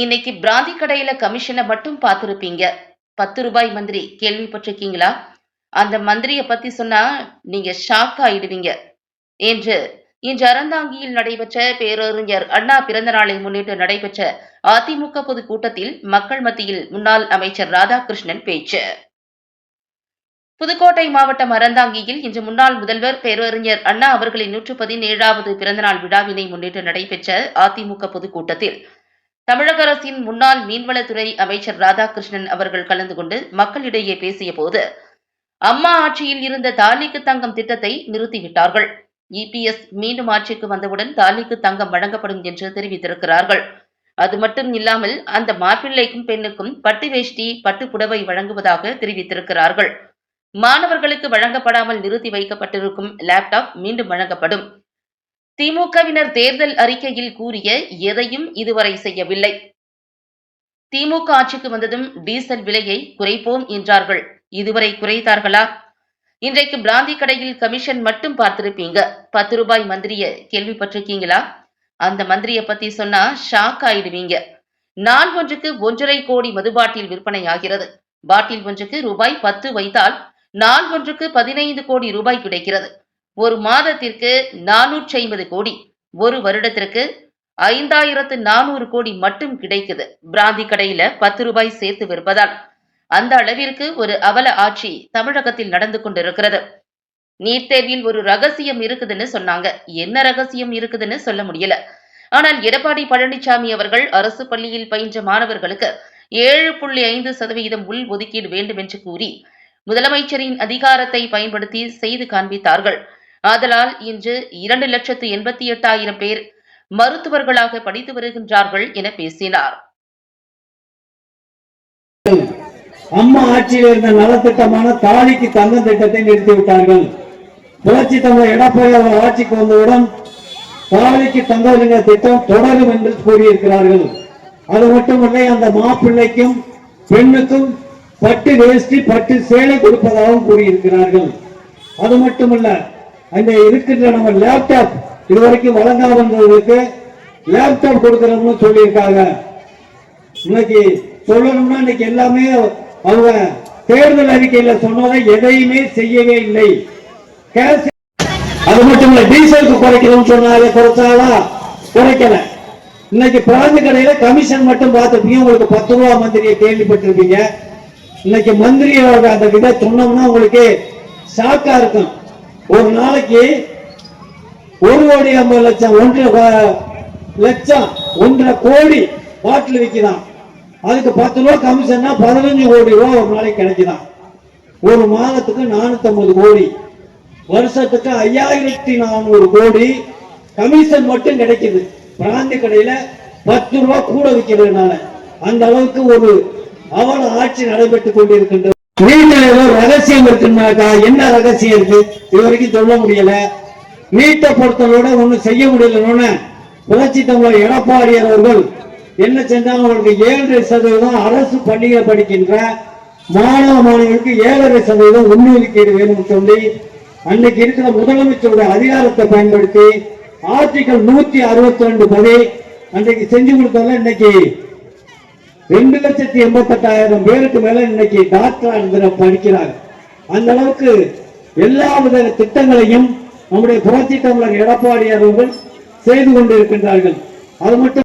இன்னைக்கு பிராந்தி கடையில கமிஷனை மட்டும் பார்த்துருப்பீங்க. பத்து ரூபாய் மந்திரி கேள்விப்பட்டிருக்கீங்களா? அந்த மந்திரிய பத்தி சொன்னா நீங்க ஷாக் ஆயிடுவீங்க. என்று இன்று அறந்தாங்கியில் நடைபெற்ற பேரறிஞர் அண்ணா பிறந்த நாளை முன்னிட்டு நடைபெற்ற அதிமுக பொதுக்கூட்டத்தில் மக்கள் மத்தியில் முன்னாள் அமைச்சர் ராதாகிருஷ்ணன் பேச்சு. புதுக்கோட்டை மாவட்டம் அறந்தாங்கியில் இன்று முன்னாள் முதல்வர் பேரறிஞர் அண்ணா அவர்களின் நூற்று பதினேழாவது பிறந்தநாள் விழாவினை முன்னிட்டு நடைபெற்ற அதிமுக பொதுக்கூட்டத்தில் தமிழக அரசின் முன்னாள் மீன்வளத்துறை அமைச்சர் ராதாகிருஷ்ணன் அவர்கள் கலந்து கொண்டு மக்களிடையே பேசிய போது அம்மா ஆட்சியில் இருந்த தாலிக்கு தங்கம் திட்டத்தை நிறுத்திவிட்டார்கள். இபிஎஸ் மீண்டும் ஆட்சிக்கு வந்தவுடன் தாலிக்கு தங்கம் வழங்கப்படும் என்று தெரிவித்திருக்கிறார்கள். அது மட்டும் இல்லாமல் அந்த மாப்பிள்ளைக்கும் பெண்ணுக்கும் பட்டு வேஷ்டி பட்டு புடவை வழங்குவதாக தெரிவித்திருக்கிறார்கள். மாணவர்களுக்கு வழங்கப்படாமல் நிறுத்தி வைக்கப்பட்டிருக்கும் லேப்டாப் மீண்டும் வழங்கப்படும். திமுகவினர் தேர்தல் அறிக்கையில் கூறிய எதையும் இதுவரை செய்யவில்லை. திமுக ஆட்சிக்கு வந்ததும் டீசல் விலையை குறைப்போம் என்றார்கள். இதுவரை குறைத்தார்களா? இன்றைக்கு பிராந்தி கடையில் கமிஷன் மட்டும் பார்த்திருப்பீங்க. பத்து ரூபாய் மந்திரிய கேள்விப்பட்டிருக்கீங்களா? அந்த மந்திரிய பத்தி சொன்னா ஷாக் ஆயிடுவீங்க. நாள் ஒன்றுக்கு ஒன்றரை கோடி மது பாட்டில் விற்பனை ஆகிறது பாட்டில் ஒன்றுக்கு ரூபாய் பத்து வைத்தால் நாள் ஒன்றுக்கு பதினைந்து கோடி ரூபாய் கிடைக்கிறது. ஒரு மாதத்திற்கு நானூற்றி ஐம்பது கோடி. ஒரு வருடத்திற்கு ஐந்தாயிரத்து நானூறு கோடி மட்டும் கிடைக்குது. பிராந்தி கடையில பத்து ரூபாய் சேர்த்து விற்பதால். அந்த அளவிற்கு ஒரு அவல ஆட்சி தமிழகத்தில் நடந்து கொண்டிருக்கிறது. நீட் தேர்வில் ஒரு ரகசியம் இருக்குதுன்னு சொன்னாங்க. என்ன ரகசியம் இருக்குதுன்னு சொல்ல முடியல. ஆனால் எடப்பாடி பழனிசாமி அவர்கள் அரசு பள்ளியில் பயின்ற மாணவர்களுக்கு ஏழு புள்ளி ஐந்து சதவீதம் உள் ஒதுக்கீடு வேண்டும் என்று கூறி முதலமைச்சரின் அதிகாரத்தை பயன்படுத்தி செய்து காண்பித்தார்கள். ஆதலால் இன்று இரண்டு லட்சத்து எண்பத்தி எட்டாயிரம் பேர் மருத்துவர்களாக படித்து வருகின்றார்கள் என பேசினார். அம்மா ஆட்சியில் இருந்த நலத்திட்டமான தாலிக்கு தங்க திட்டத்தை நிறுத்திவிட்டார்கள் புரட்சி தமிழர் எடப்பாடி அவர்கள் ஆட்சிக்கு வந்தவுடன் தாலிக்கு தங்க திட்டம் தொடரும் என்று கூறியிருக்கிறார்கள். அது மட்டுமல்ல அந்த மாப்பிள்ளைக்கும் பெண்ணுக்கும் பட்டு வேஷ்டி பட்டு சேலை கொடுப்பதாகவும் கூறியிருக்கிறார்கள். அது மட்டுமல்ல அங்கே இருக்கின்ற நம்ம லேப்டாப் இதுவரைக்கும் வழங்காதவங்களுக்கு லேப்டாப் கொடுக்கிறோம்னு சொல்லியிருக்காங்க. இன்னைக்கு சொல்லணும்னா இன்னைக்கு எல்லாமே அவங்க தேர்தல் அறிக்கையில் சொன்னதை எதையுமே செய்யவே இல்லை. கேஸ் அது மட்டும் இல்ல டீசலுக்கு குறைக்கணும்னு சொன்னாங்க குறைச்சாலா? குறைக்கல. இன்னைக்கு பிராந்து கடையில கமிஷன் மட்டும் பார்த்துருப்பீங்க உங்களுக்கு பத்து ரூபா மந்திரியை கேள்விப்பட்டிருப்பீங்க. இன்னைக்கு மந்திரியோட அந்த விதை சொன்னோம்னா உங்களுக்கு ஷாக்கா இருக்கும். ஒரு நாளைக்கு ஒரு கோடி ஐம்பது லட்சம் ஒன்றரை லட்சம் ஒன்றரை கோடி பாட்டில் விற்கிறான். அதுக்கு பத்து ரூபா கமிஷன்னா பதினஞ்சு கோடி ரூபா ஒரு நாளைக்கு கிடைக்குதான். ஒரு மாதத்துக்கு நானூத்தி ஐம்பது கோடி. வருஷத்துக்கு ஐயாயிரத்தி நானூறு கோடி கமிஷன் மட்டும் கிடைக்குது. பிராந்தி கடையில பத்து ரூபா கூட விற்கிறதுனால அந்த அளவுக்கு ஒரு அவல ஆட்சி நடைபெற்றுக் கொண்டிருக்கின்றது. வீட்டில் ஏதோ ரகசியம் இருக்குன்னாக்கா என்ன ரகசியம் இருக்கு? இது வரைக்கும் சொல்ல முடியல. நீட்டை பொறுத்தவரோட ஒன்றும் செய்ய முடியலன்னு புரட்சி தமிழர் எடப்பாடியார் அவர்கள் என்ன செஞ்சாங்க? அவங்களுக்கு ஏழரை சதவீதம் அரசு பள்ளிகள் படிக்கின்ற மாணவ மாணவர்களுக்கு ஏழரை சதவீதம் உள்ஒதுக்கீடு வேணும்னு சொல்லி அன்னைக்கு இருக்கிற முதலமைச்சருடைய அதிகாரத்தை பயன்படுத்தி ஆர்டிகல் நூத்தி அறுபத்தி ரெண்டு படி அன்றைக்கு செஞ்சு கொடுத்தால இன்னைக்கு ரெண்டு லட்சத்தி எண்பத்தெட்டாயிரம் பேருக்கு மேல இன்னைக்கு டாக்டரா இருந்து படிக்கிறாங்க. அந்த அளவுக்கு எல்லா வித திட்டங்களையும் நம்முடைய புரட்சி தமிழர் எடப்பாடி அவர்கள் செய்து கொண்டிருக்கின்றார்கள். அது மட்டும்